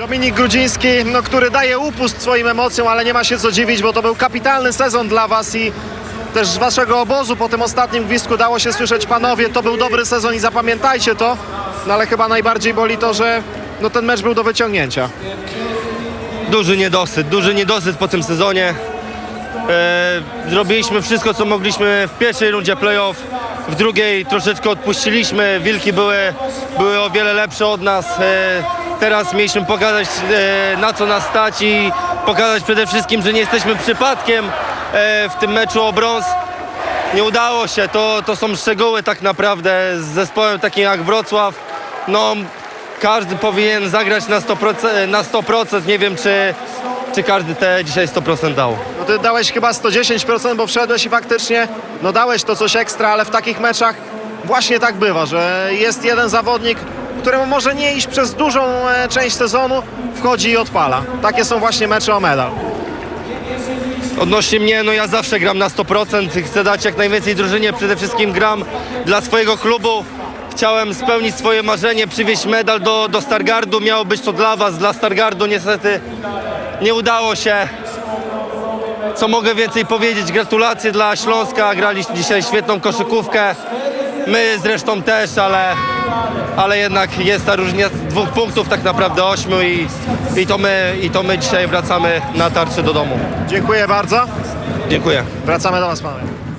Dominik Grudziński, no, który daje upust swoim emocjom, ale nie ma się co dziwić, bo to był kapitalny sezon dla Was i też z Waszego obozu po tym ostatnim gwizdku dało się słyszeć, panowie, to był dobry sezon i zapamiętajcie to, no ale chyba najbardziej boli to, że no, ten mecz był do wyciągnięcia. Duży niedosyt, duży niedosyt po tym sezonie. E, zrobiliśmy wszystko, co mogliśmy w pierwszej rundzie playoff. W drugiej troszeczkę odpuściliśmy. Wilki były, były o wiele lepsze od nas. E, teraz mieliśmy pokazać, e, na co nas stać i pokazać przede wszystkim, że nie jesteśmy przypadkiem e, w tym meczu o brąz. Nie udało się, to, to są szczegóły tak naprawdę z zespołem takim jak Wrocław. No, każdy powinien zagrać na 100%, na 100%. nie wiem czy, czy każdy te dzisiaj 100% dał. No, ty dałeś chyba 110%, bo wszedłeś i faktycznie no, dałeś to coś ekstra, ale w takich meczach właśnie tak bywa, że jest jeden zawodnik, któremu może nie iść przez dużą e, część sezonu, wchodzi i odpala. Takie są właśnie mecze o medal. Odnośnie mnie, no ja zawsze gram na 100%, chcę dać jak najwięcej drużynie, przede wszystkim gram dla swojego klubu. Chciałem spełnić swoje marzenie, przywieźć medal do, do Stargardu, miało być to dla was, dla Stargardu, niestety nie udało się. Co mogę więcej powiedzieć? Gratulacje dla Śląska, grali dzisiaj świetną koszykówkę. My zresztą też, ale, ale jednak jest ta różnica dwóch punktów, tak naprawdę ośmiu i, i, to my, i to my dzisiaj wracamy na tarczy do domu. Dziękuję bardzo. Dziękuję. Wracamy do Was, panowie.